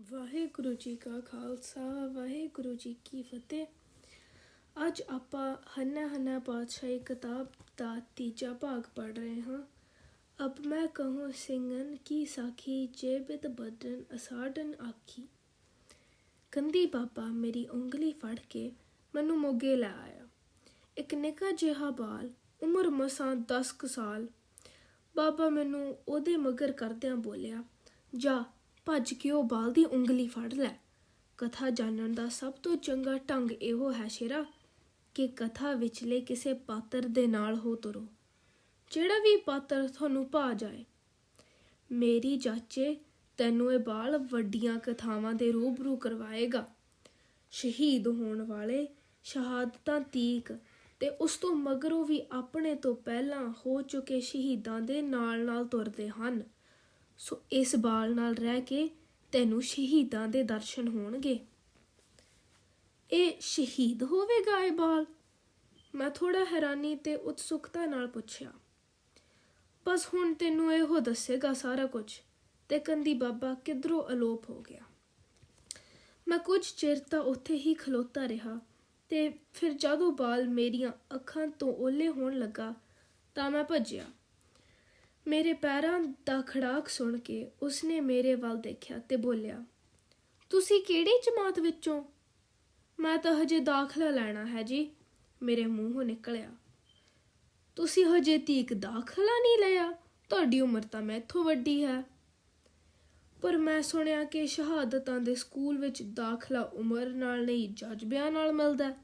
ਵਾਹਿਗੁਰੂ ਜੀ ਕਾ ਖਾਲਸਾ, ਵਾਹਿਗੁਰੂ ਜੀ ਕੀ ਫਤਿਹ। ਅੱਜ ਆਪਾਂ ਹੰਨਾ ਹੰਨਾ ਪਾਤਸ਼ਾਹੀ ਕਿਤਾਬ ਦਾ ਤੀਜਾ ਭਾਗ ਪੜ ਰਹੇ ਹਾਂ। ਅਬ ਮੈਂ ਕਹੂੰ ਸਿੰਘਨ ਕੀ ਸਾਖੀ, ਜੇ ਬਿਦ ਬਦਨ ਅਸਾੜਨ ਆਖੀ। ਕੰਦੀ ਬਾਬਾ ਮੇਰੀ ਉਂਗਲੀ ਫੜ ਕੇ ਮੈਨੂੰ ਮੋਗੇ ਲੈ ਆਇਆ। ਇੱਕ ਨਿੱਕਾ ਜਿਹਾ ਬਾਲ, ਉਮਰ ਮਸਾਂ 10 ਕੁ ਸਾਲ। ਬਾਬਾ ਮੈਨੂੰ ਉਹਦੇ ਮਗਰ ਕਰਦਿਆਂ ਬੋਲਿਆ, ਜਾ ਭੱਜ ਕੇ ਉਹ ਬਾਲ ਦੀ ਉਂਗਲੀ ਫੜ ਲੈ। ਕਥਾ ਜਾਣਨ ਦਾ ਸਭ ਤੋਂ ਚੰਗਾ ਢੰਗ ਇਹੋ ਹੈ ਸ਼ੇਰਾ ਕਿ ਕਥਾ ਵਿਚਲੇ ਕਿਸੇ ਪਾਤਰ ਦੇ ਨਾਲ ਹੋ ਤੁਰੋ। ਜਿਹੜਾ ਵੀ ਪਾਤਰ ਤੁਹਾਨੂੰ ਭਾ ਜਾਏ। ਮੇਰੀ ਜਾਚੇ ਤੈਨੂੰ ਇਹ ਬਾਲ ਵੱਡੀਆਂ ਕਥਾਵਾਂ ਦੇ ਰੂਬਰੂ ਕਰਵਾਏਗਾ। ਸ਼ਹੀਦ ਹੋਣ ਵਾਲੇ ਸ਼ਹਾਦਤਾਂ ਤੀਕ ਤੇ ਉਸ ਤੋਂ ਮਗਰੋਂ ਵੀ ਆਪਣੇ ਤੋਂ ਪਹਿਲਾਂ ਹੋ ਚੁੱਕੇ ਸ਼ਹੀਦਾਂ ਦੇ ਨਾਲ-ਨਾਲ ਤੁਰਦੇ ਹਨ। ਸੋ ਇਸ ਬਾਲ ਨਾਲ ਰਹਿ ਕੇ ਤੈਨੂੰ ਸ਼ਹੀਦਾਂ ਦੇ ਦਰਸ਼ਨ ਹੋਣਗੇ। ਇਹ ਸ਼ਹੀਦ ਹੋਵੇਗਾ ਇਹ ਬਾਲ? ਮੈਂ ਥੋੜਾ ਹੈਰਾਨੀ ਤੇ ਉਤਸੁਕਤਾ ਨਾਲ ਪੁੱਛਿਆ। ਬਸ ਹੁਣ ਤੈਨੂੰ ਇਹੋ ਦੱਸੇਗਾ ਸਾਰਾ ਕੁਝ ਤੇ ਕੰਦੀ ਬਾਬਾ ਕਿਧਰੋਂ ਅਲੋਪ ਹੋ ਗਿਆ। ਮੈਂ ਕੁਝ ਚਿਰ ਤਾਂ ਉੱਥੇ ਹੀ ਖਲੋਤਾ ਰਿਹਾ ਤੇ ਫਿਰ ਜਦੋਂ ਬਾਲ ਮੇਰੀਆਂ ਅੱਖਾਂ ਤੋਂ ਓਲੇ ਹੋਣ ਲੱਗਾ ਤਾਂ ਮੈਂ ਭੱਜਿਆ। ਮੇਰੇ ਪੈਰਾਂ ਦਾ ਖੜਾਕ ਸੁਣ ਕੇ ਉਸਨੇ ਮੇਰੇ ਵੱਲ ਦੇਖਿਆ ਤੇ ਬੋਲਿਆ, ਤੁਸੀਂ ਕਿਹੜੀ ਜਮਾਤ ਵਿੱਚੋਂ? ਮੈਂ ਤਾਂ ਹਜੇ ਦਾਖਲਾ ਲੈਣਾ ਹੈ ਜੀ। ਮੇਰੇ ਮੂੰਹੋਂ ਨਿਕਲਿਆ, ਤੁਸੀਂ ਹਜੇ ਤੀਕ ਦਾਖਲਾ ਨਹੀਂ ਲਿਆ? ਤੁਹਾਡੀ ਉਮਰ ਤਾਂ ਮੈਥੋਂ ਵੱਡੀ ਹੈ। ਪਰ ਮੈਂ ਸੁਣਿਆ ਕਿ ਸ਼ਹਾਦਤਾਂ ਦੇ ਸਕੂਲ ਵਿੱਚ ਦਾਖਲਾ ਉਮਰ ਨਾਲ ਨਹੀਂ, ਜਜ਼ਬਿਆਂ ਨਾਲ ਮਿਲਦਾ।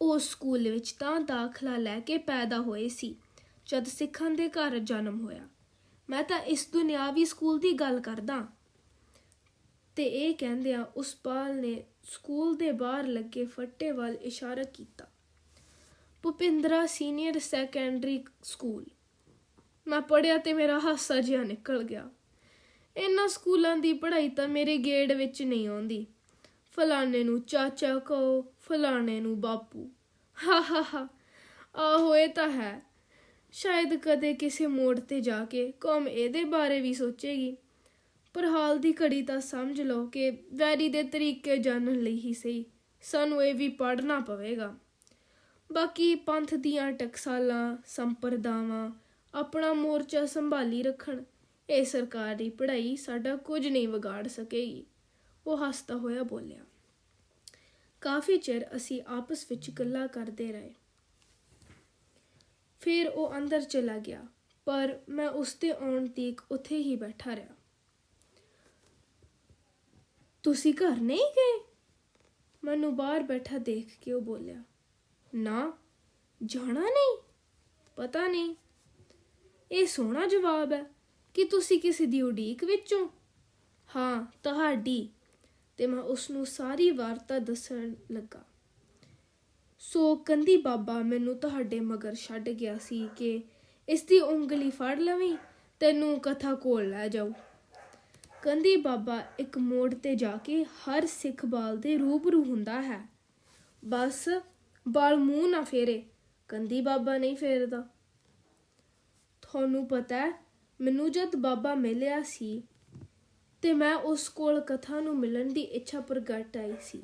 ਉਸ ਸਕੂਲ ਵਿੱਚ ਤਾਂ ਦਾਖਲਾ ਲੈ ਕੇ ਪੈਦਾ ਹੋਏ ਸੀ। ਜਦ ਸਿੱਖਾਂ ਦੇ ਘਰ ਜਨਮ ਹੋਇਆ। ਮੈਂ ਤਾਂ ਇਸ ਦੁਨਿਆਵੀ ਸਕੂਲ ਦੀ ਗੱਲ ਕਰਦਾ। ਤੇ ਇਹ ਕਹਿੰਦਿਆਂ ਉਸ ਪਾਲ ਨੇ ਸਕੂਲ ਦੇ ਬਾਹਰ ਲੱਗੇ ਫੱਟੇ ਵੱਲ ਇਸ਼ਾਰਾ ਕੀਤਾ। Bhupindra senior secondary school. ਮੈਂ ਪੜਿਆ ਤੇ ਮੇਰਾ ਹਾਸਾ ਜਿਹਾ ਨਿਕਲ ਗਿਆ। ਇਹਨਾਂ ਸਕੂਲਾਂ ਦੀ ਪੜ੍ਹਾਈ ਤਾਂ ਮੇਰੇ ਗੇੜ ਵਿੱਚ ਨਹੀਂ ਆਉਂਦੀ। ਫਲਾਣੇ ਨੂੰ ਚਾਚਾ ਕਹੋ, ਫਲਾਣੇ ਨੂੰ ਬਾਪੂ। ਹਾ ਹਾ ਹਾ। ਆਹੋ, ਇਹ ਤਾਂ ਹੈ। ਸ਼ਾਇਦ ਕਦੇ ਕਿਸੇ ਮੋੜ ਤੇ ਜਾ ਕੇ ਕੌਮ ਇਹਦੇ ਬਾਰੇ ਵੀ ਸੋਚੇਗੀ। ਪਰ ਹਾਲ ਦੀ ਘੜੀ ਤਾਂ ਸਮਝ ਲਓ ਕਿ ਵੈਰੀ ਦੇ ਤਰੀਕੇ ਜਾਣਨ ਲਈ ਹੀ ਸਹੀ। ਸਾਨੂੰ ਇਹ ਵੀ ਪੜ੍ਹਨਾ ਪਵੇਗਾ। ਬਾਕੀ ਪੰਥ ਦੀਆਂ ਟਕਸਾਲਾਂ, ਸੰਪਰਦਾਵਾਂ, ਆਪਣਾ ਮੋਰਚਾ ਸੰਭਾਲੀ ਰੱਖਣ, ਇਹ ਸਰਕਾਰ ਦੀ ਪੜ੍ਹਾਈ ਸਾਡਾ ਕੁਝ ਨਹੀਂ ਵਿਗਾੜ ਸਕੇਗੀ। ਉਹ ਹੱਸਦਾ ਹੋਇਆ ਬੋਲਿਆ, ਕਾਫੀ ਚਿਰ ਅਸੀਂ ਆਪਸ ਵਿੱਚ ਗੱਲਾਂ ਕਰਦੇ ਰਹੇ। ਫਿਰ ਉਹ ਅੰਦਰ ਚਲਾ ਗਿਆ, ਪਰ ਮੈਂ ਉਸ ਦੇ ਆਉਣ ਤੀਕ ਉੱਥੇ ਹੀ ਬੈਠਾ ਰਿਹਾ। ਤੁਸੀਂ ਘਰ ਨਹੀਂ ਗਏ? ਮੈਨੂੰ ਬਾਹਰ ਬੈਠਾ ਦੇਖ ਕੇ ਉਹ ਬੋਲਿਆ। ਨਾ, ਜਾਣਾ ਨਹੀਂ? ਪਤਾ ਨਹੀਂ। ਇਹ ਸੋਹਣਾ ਜਵਾਬ ਹੈ ਕਿ ਤੁਸੀਂ ਕਿਸੇ ਦੀ ਉਡੀਕ ਵਿੱਚੋਂ? ਹਾਂ, ਤੁਹਾਡੀ। ਤੇ ਮੈਂ ਉਸ ਨੂੰ ਸਾਰੀ ਵਾਰਤਾ ਦੱਸਣ ਲੱਗਾ। ਸੋ ਕੰਦੀ ਬਾਬਾ ਮੈਨੂੰ ਤੁਹਾਡੇ ਮਗਰ ਛੱਡ ਗਿਆ ਸੀ ਕਿ ਇਸ ਦੀ ਉਂਗਲੀ ਫੜ ਲਵੀਂ, ਤੈਨੂੰ ਕਥਾ ਕੋਲ ਲੈ ਜਾਉ ਕੰਦੀ ਬਾਬਾ ਇੱਕ ਮੋੜ ਤੇ ਜਾ ਕੇ ਹਰ ਸਿੱਖ ਬਾਲ ਦੇ ਰੂਬਰੂ ਹੁੰਦਾ ਹੈ। ਬਸ ਬਾਲ ਮੂੰਹ ਨਾ ਫੇਰੇ, ਕੰਦੀ ਬਾਬਾ ਨਹੀਂ ਫੇਰਦਾ। ਤੁਹਾਨੂੰ ਪਤਾ ਹੈ, ਮੈਨੂੰ ਜਦ ਬਾਬਾ ਮਿਲਿਆ ਸੀ ਤੇ ਮੈਂ ਉਸ ਕੋਲ ਕਥਾ ਨੂੰ ਮਿਲਣ ਦੀ ਇੱਛਾ ਪ੍ਰਗਟ ਆਈ ਸੀ।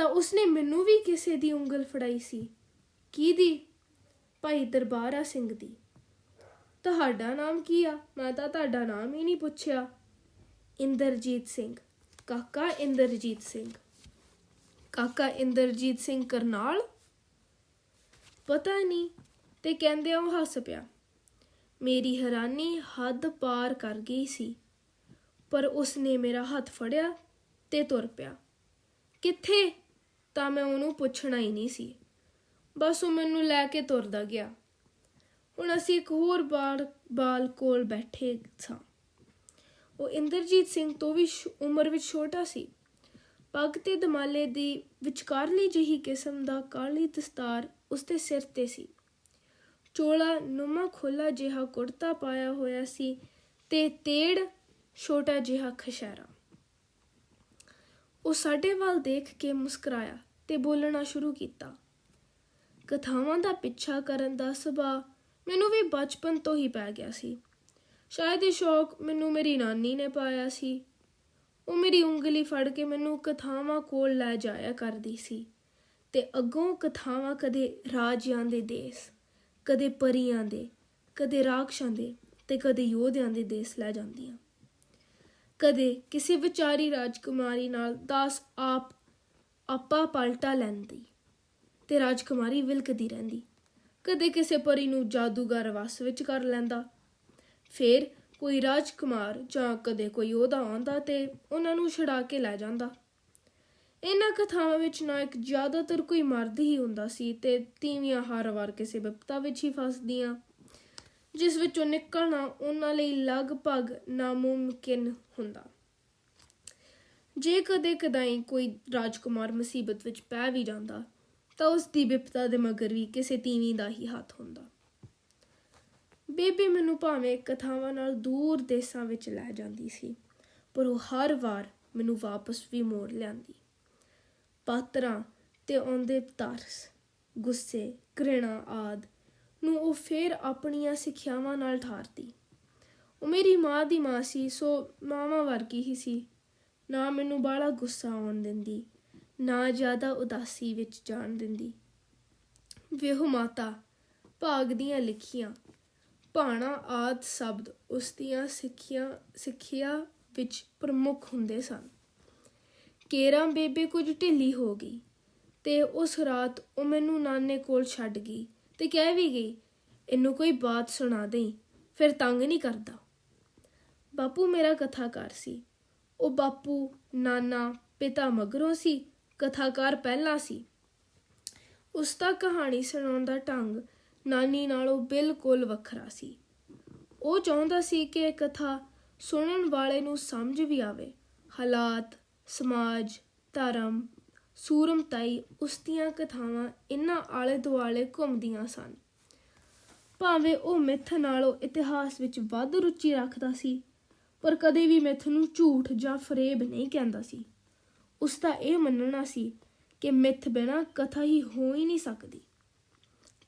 ਤਾਂ ਉਸਨੇ ਮੈਨੂੰ ਵੀ ਕਿਸੇ ਦੀ ਉਂਗਲ ਫੜਾਈ ਸੀ। ਕੀ ਦੀ? ਭਾਈ ਦਰਬਾਰਾ ਸਿੰਘ ਦੀ। ਤੁਹਾਡਾ ਨਾਮ ਕੀ ਆ? ਮੈਂ ਤਾਂ ਤੁਹਾਡਾ ਨਾਮ ਹੀ ਨਹੀਂ ਪੁੱਛਿਆ। ਇੰਦਰਜੀਤ ਸਿੰਘ। ਕਾਕਾ ਇੰਦਰਜੀਤ ਸਿੰਘ। ਕਾਕਾ ਇੰਦਰਜੀਤ ਸਿੰਘ ਕਰਨਾਲ? ਪਤਾ ਨਹੀਂ, ਤੇ ਕਹਿੰਦੇ ਉਹ ਹੱਸ ਪਿਆ। ਮੇਰੀ ਹੈਰਾਨੀ ਹੱਦ ਪਾਰ ਕਰ ਗਈ ਸੀ। ਪਰ ਉਸਨੇ ਮੇਰਾ ਹੱਥ ਫੜਿਆ ਤੇ ਤੁਰ ਪਿਆ। ਕਿੱਥੇ? ਤਾਂ ਮੈਂ ਉਹਨੂੰ ਪੁੱਛਣਾ ਹੀ ਨਹੀਂ ਸੀ। ਬਸ ਉਹ ਮੈਨੂੰ ਲੈ ਕੇ ਤੁਰਦਾ ਗਿਆ। ਹੁਣ ਅਸੀਂ ਇੱਕ ਹੋਰ ਬਾਲ ਬਾਲ ਕੋਲ ਬੈਠੇ ਸਾਂ। ਉਹ ਇੰਦਰਜੀਤ ਸਿੰਘ ਤੋਂ ਵੀ ਉਮਰ ਵਿੱਚ ਛੋਟਾ ਸੀ। ਪੱਗ ਤੇ ਦਮਾਲੇ ਦੀ ਵਿਚਕਾਰਲੀ ਜਿਹੀ ਕਿਸਮ ਦਾ ਕਾਲੀ ਦਸਤਾਰ ਉਸਦੇ ਸਿਰ ਤੇ ਸੀ। ਚੋਲਾ ਨੁਮਾ ਖੋਲਾ ਜਿਹਾ ਕੁੜਤਾ ਪਾਇਆ ਹੋਇਆ ਸੀ ਤੇ ਤੇੜ ਛੋਟਾ ਜਿਹਾ ਖਸ਼ੈਰਾ। ਉਹ ਸਾਡੇ ਵੱਲ ਦੇਖ ਕੇ ਮੁਸਕਰਾਇਆ ਤੇ ਬੋਲਣਾ ਸ਼ੁਰੂ ਕੀਤਾ। ਕਥਾਵਾਂ ਦਾ ਪਿੱਛਾ ਕਰਨ ਦਾ ਸੁਭਾਅ ਮੈਨੂੰ ਵੀ ਬਚਪਨ ਤੋਂ ਹੀ ਪੈ ਗਿਆ ਸੀ। ਸ਼ਾਇਦ ਇਹ ਸ਼ੌਕ ਮੈਨੂੰ ਮੇਰੀ ਨਾਨੀ ਨੇ ਪਾਇਆ ਸੀ। ਉਹ ਮੇਰੀ ਉਂਗਲੀ ਫੜ ਕੇ ਮੈਨੂੰ ਕਥਾਵਾਂ ਕੋਲ ਲੈ ਜਾਇਆ ਕਰਦੀ ਸੀ ਤੇ ਅੱਗੋਂ ਕਥਾਵਾਂ ਕਦੇ ਰਾਜਿਆਂ ਦੇ ਦੇਸ, ਕਦੇ ਪਰੀਆਂ ਦੇ, ਕਦੇ ਰਾਖਸ਼ਾਂ ਦੇ ਤੇ ਕਦੇ ਯੋਧਿਆਂ ਦੇ ਦੇਸ ਲੈ ਜਾਂਦੀਆਂ। ਕਦੇ ਕਿਸੇ ਵਿਚਾਰੀ ਰਾਜਕੁਮਾਰੀ ਨਾਲ ਦਾਸ ਆਪ, ਆਪਾ ਪਲਟਾ ਲੈਂਦੀ ਤੇ ਰਾਜਕੁਮਾਰੀ ਵਿਲਕਦੀ ਰਹਿੰਦੀ। ਕਦੇ ਕਿਸੇ ਪਰੀ ਨੂੰ ਜਾਦੂਗਰ ਵਸ ਵਿੱਚ ਕਰ ਲੈਂਦਾ। ਫਿਰ ਕੋਈ ਰਾਜਕੁਮਾਰ ਜਾਂ ਕਦੇ ਕੋਈ ਉਹਦਾ ਆਉਂਦਾ ਤੇ ਉਹਨਾਂ ਨੂੰ ਛੁਡਾ ਕੇ ਲੈ ਜਾਂਦਾ। ਇਹਨਾਂ ਕਥਾਵਾਂ ਵਿੱਚ ਨਾਇਕ ਜ਼ਿਆਦਾਤਰ ਕੋਈ ਮਰਦ ਹੀ ਹੁੰਦਾ ਸੀ ਤੇ ਤੀਵੀਆਂ ਹਰ ਵਾਰ ਕਿਸੇ ਵਿਪਤਾ ਵਿੱਚ ਹੀ ਫਸਦੀਆਂ। ਜਿਸ ਵਿੱਚੋਂ ਨਿਕਲਣਾ ਉਹਨਾਂ ਲਈ ਲਗਭਗ ਨਾਮੁਮਕਿਨ ਹੁੰਦਾ। ਜੇ ਕਦੇ ਕਦਾਈ ਕੋਈ ਰਾਜਕੁਮਾਰ ਮੁਸੀਬਤ ਵਿੱਚ ਪੈ ਵੀ ਜਾਂਦਾ, ਤਾਂ ਉਸ ਦੀ ਵਿਪਤਾ ਦੇ ਮਗਰ ਵੀ ਕਿਸੇ ਤੀਵੀਂ ਦਾ ਹੀ ਹੱਥ ਹੁੰਦਾ। ਬੇਬੀ ਮੈਨੂੰ ਭਾਵੇਂ ਕਥਾਵਾਂ ਨਾਲ ਦੂਰ ਦੇਸਾਂ ਵਿੱਚ ਲੈ ਜਾਂਦੀ ਸੀ, ਪਰ ਉਹ ਹਰ ਵਾਰ ਮੈਨੂੰ ਵਾਪਸ ਵੀ ਮੋੜ ਲਿਆਂਦੀ। ਪਾਤਰਾਂ ਤੇ ਆਉਂਦੇ ਤਰਸ, ਗੁੱਸੇ, ਘ੍ਰਿਣਾ ਆਦ ਨੂੰ ਉਹ ਫੇਰ ਆਪਣੀਆਂ ਸਿੱਖਿਆਵਾਂ ਨਾਲ ਠਾਰਦੀ। ਉਹ ਮੇਰੀ ਮਾਂ ਦੀ ਮਾਂ ਸੀ, ਸੋ ਮਾਵਾਂ ਵਰਗੀ ਹੀ ਸੀ। ਨਾ ਮੈਨੂੰ ਬਾਹਲਾ ਗੁੱਸਾ ਆਉਣ ਦਿੰਦੀ, ਨਾ ਜ਼ਿਆਦਾ ਉਦਾਸੀ ਵਿੱਚ ਜਾਣ ਦਿੰਦੀ। ਵਿਹੋ ਮਾਤਾ, ਭਾਗ ਦੀਆਂ ਲਿਖੀਆਂ। ਭਾਣਾ ਆਦ ਸ਼ਬਦ ਉਸ ਦੀਆਂ ਸਿੱਖਿਆ ਸਿੱਖਿਆ ਵਿੱਚ ਪ੍ਰਮੁੱਖ ਹੁੰਦੇ ਸਨ। ਕੇਰਾਂ ਬੇਬੇ ਕੁਝ ਢਿੱਲੀ ਹੋ ਗਈ ਤੇ ਉਸ ਰਾਤ ਉਹ ਮੈਨੂੰ ਨਾਨੇ ਕੋਲ ਛੱਡ ਗਈ। ਤੇ ਕਹਿ ਵੀ ਗਈ, ਇਹਨੂੰ ਕੋਈ ਬਾਤ ਸੁਣਾ ਦੇਈ, ਫਿਰ ਤੰਗ ਨਹੀਂ ਕਰਦਾ। ਬਾਪੂ ਮੇਰਾ ਕਥਾਕਾਰ ਸੀ। ਉਹ ਬਾਪੂ, ਨਾਨਾ, ਪਿਤਾ ਮਗਰੋਂ ਸੀ, ਕਥਾਕਾਰ ਪਹਿਲਾਂ ਸੀ। ਉਸ ਦਾ ਕਹਾਣੀ ਸੁਣਾਉਣ ਦਾ ਢੰਗ ਨਾਨੀ ਨਾਲੋਂ ਬਿਲਕੁਲ ਵੱਖਰਾ ਸੀ। ਉਹ ਚਾਹੁੰਦਾ ਸੀ ਕਿ ਇਹ ਕਥਾ ਸੁਣਨ ਵਾਲੇ ਨੂੰ ਸਮਝ ਵੀ ਆਵੇ। ਹਾਲਾਤ, ਸਮਾਜ, ਧਰਮ ਸੂਰਮਤਾਈ ਉਸ ਦੀਆਂ ਕਥਾਵਾਂ ਇਨ੍ਹਾਂ ਆਲੇ ਦੁਆਲੇ ਘੁੰਮਦੀਆਂ ਸਨ। ਭਾਵੇਂ ਉਹ ਮਿੱਥ ਨਾਲੋਂ ਇਤਿਹਾਸ ਵਿੱਚ ਵੱਧ ਰੁਚੀ ਰੱਖਦਾ ਸੀ, ਪਰ ਕਦੇ ਵੀ ਮਿੱਥ ਨੂੰ ਝੂਠ ਜਾਂ ਫਰੇਬ ਨਹੀਂ ਕਹਿੰਦਾ ਸੀ। ਉਸ ਦਾ ਇਹ ਮੰਨਣਾ ਸੀ ਕਿ ਮਿੱਥ ਬਿਨਾਂ ਕਥਾ ਹੀ ਹੋ ਹੀ ਨਹੀਂ ਸਕਦੀ।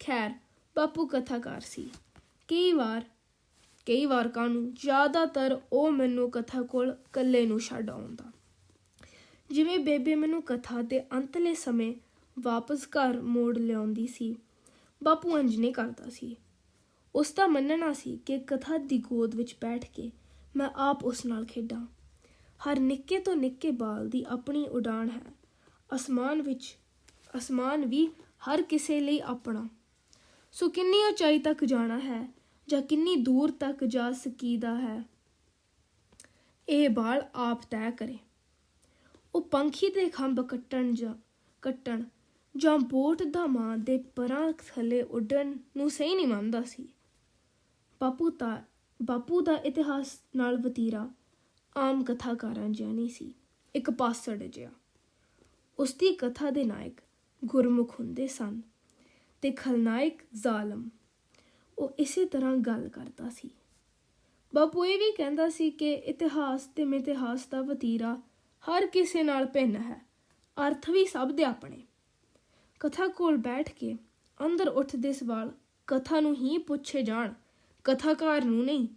ਖੈਰ, ਬਾਪੂ ਕਥਾਕਾਰ ਸੀ। ਕਈ ਵਾਰ ਕਈ ਵਾਰ ਕਾਨੂੰ ਜ਼ਿਆਦਾਤਰ ਉਹ ਮੈਨੂੰ ਕਥਾ ਕੋਲ ਇਕੱਲੇ ਨੂੰ ਛੱਡ ਆਉਂਦਾ। ਜਿਵੇਂ ਬੇਬੇ ਮੈਨੂੰ ਕਥਾ ਦੇ ਅੰਤਲੇ ਸਮੇਂ ਵਾਪਸ ਘਰ ਮੋੜ ਲਿਆਉਂਦੀ ਸੀ, ਬਾਪੂ ਇੰਜ ਨਹੀਂ ਕਰਦਾ ਸੀ। ਉਸ ਦਾ ਮੰਨਣਾ ਸੀ ਕਿ ਕਥਾ ਦੀ ਗੋਦ ਵਿੱਚ ਬੈਠ ਕੇ ਮੈਂ ਆਪ ਉਸ ਨਾਲ ਖੇਡਾਂ। ਹਰ ਨਿੱਕੇ ਤੋਂ ਨਿੱਕੇ ਬਾਲ ਦੀ ਆਪਣੀ ਉਡਾਨ ਹੈ। ਅਸਮਾਨ ਵਿੱਚ, ਅਸਮਾਨ ਵੀ ਹਰ ਕਿਸੇ ਲਈ ਆਪਣਾ। ਸੋ ਕਿੰਨੀ ਉਚਾਈ ਤੱਕ ਜਾਣਾ ਹੈ ਜਾਂ ਕਿੰਨੀ ਦੂਰ ਤੱਕ ਜਾ ਸਕੀਦਾ ਹੈ, ਇਹ ਬਾਲ ਆਪ ਤੈਅ ਕਰੇ। ਉਹ ਪੰਖੀ ਦੇ ਖੰਭ ਕੱਟਣ ਜਾਂ ਕੱਟਣ ਜਾਂ ਬੋਟ ਦਾ ਮਾਂ ਦੇ ਪਰਾਂ ਥੱਲੇ ਉੱਡਣ ਨੂੰ ਸਹੀ ਨਹੀਂ ਮੰਨਦਾ ਸੀ। ਬਾਪੂ ਤਾਂ, ਬਾਪੂ ਦਾ ਇਤਿਹਾਸ ਨਾਲ ਵਤੀਰਾ ਆਮ ਕਥਾਕਾਰਾਂ ਜਿਹਾ ਨਹੀਂ ਸੀ, ਇੱਕ ਪਾਸੜ ਜਿਹਾ। ਉਸ ਦੀ ਕਥਾ ਦੇ ਨਾਇਕ ਗੁਰਮੁਖ ਹੁੰਦੇ ਸਨ ਤੇ ਖਲਨਾਇਕ ਜ਼ਾਲਮ। ਉਹ ਇਸੇ ਤਰ੍ਹਾਂ ਗੱਲ ਕਰਦਾ ਸੀ। ਬਾਪੂ ਇਹ ਵੀ ਕਹਿੰਦਾ ਸੀ ਕਿ ਇਤਿਹਾਸ ਤੇ ਮਿਥਿਹਾਸ ਦਾ ਵਤੀਰਾ ਹਰ ਕਿਸੇ ਨਾਲ ਭਿੰਨ ਹੈ। ਅਰਥ ਵੀ ਸਭ ਦੇ ਆਪਣੇ। ਕਥਾ ਕੋਲ ਬੈਠ ਕੇ ਅੰਦਰ ਉੱਠਦੇ ਸਵਾਲ ਕਥਾ ਨੂੰ ਹੀ ਪੁੱਛੇ ਜਾਣ, ਕਥਾਕਾਰ ਨੂੰ ਨਹੀਂ।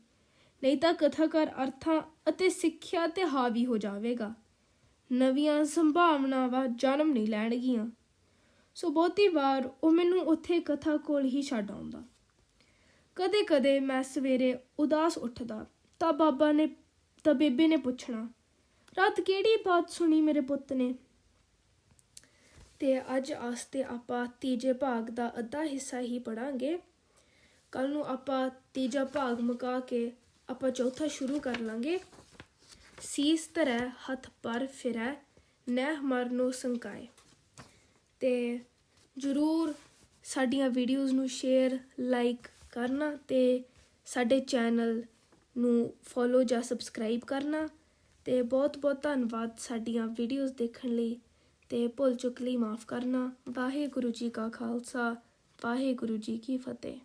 ਨਹੀਂ ਤਾਂ ਕਥਾਕਾਰ ਅਰਥਾਂ ਅਤੇ ਸਿੱਖਿਆ ਤੇ ਹਾਵੀ ਹੋ ਜਾਵੇਗਾ। ਨਵੀਆਂ ਸੰਭਾਵਨਾਵਾਂ ਜਨਮ ਨਹੀਂ ਲੈਣਗੀਆਂ। ਸੋ ਬਹੁਤੀ ਵਾਰ ਉਹ ਮੈਨੂੰ ਉੱਥੇ ਕਥਾ ਕੋਲ ਹੀ ਛੱਡ ਆਉਂਦਾ। ਕਦੇ-ਕਦੇ ਮੈਂ ਸਵੇਰੇ ਉਦਾਸ ਉੱਠਦਾ ਤਾਂ ਬਾਬਾ ਨੇ ਤਾਂ ਬੇਬੇ ਨੇ ਪੁੱਛਣਾ ਰਾਤ ਕਿਹੜੀ ਬਾਤ ਸੁਣੀ ਮੇਰੇ ਪੁੱਤ ਨੇ? ਤੇ ਅੱਜ ਆਸਤੇ ਆਪਾਂ ਤੀਜੇ ਭਾਗ ਦਾ ਅੱਧਾ ਹਿੱਸਾ ਹੀ ਪੜਾਂਗੇ ਕੱਲ ਨੂੰ ਆਪਾਂ ਤੀਜਾ ਭਾਗ ਮੁਕਾ ਕੇ ਆਪਾਂ ਚੌਥਾ ਸ਼ੁਰੂ ਕਰ ਲਾਂਗੇ। ਸੀਸ ਤਰੈ ਹੱਥ ਪਰ ਫਿਰੈ, ਨਹਿ ਮਰਨੋ ਸੰਕਾਏ। ਤੇ ਜਰੂਰ ਸਾਡੀਆਂ ਵੀਡੀਓਜ਼ ਨੂੰ ਸ਼ੇਅਰ, ਲਾਈਕ ਕਰਨਾ ਤੇ ਸਾਡੇ ਚੈਨਲ ਨੂੰ ਫੋਲੋ ਜਾਂ ਸਬਸਕ੍ਰਾਈਬ ਕਰਨਾ। ਤੇ ਬਹੁਤ ਬਹੁਤ ਧੰਨਵਾਦ ਸਾਡੀਆਂ ਵੀਡੀਓਜ਼ ਦੇਖਣ ਲਈ। ਤੇ ਭੁੱਲ ਚੁੱਕ ਲਈ ਮਾਫ ਕਰਨਾ। ਵਾਹਿਗੁਰੂ ਜੀ ਕਾ ਖਾਲਸਾ, ਵਾਹਿਗੁਰੂ ਜੀ ਕੀ ਫਤਿਹ।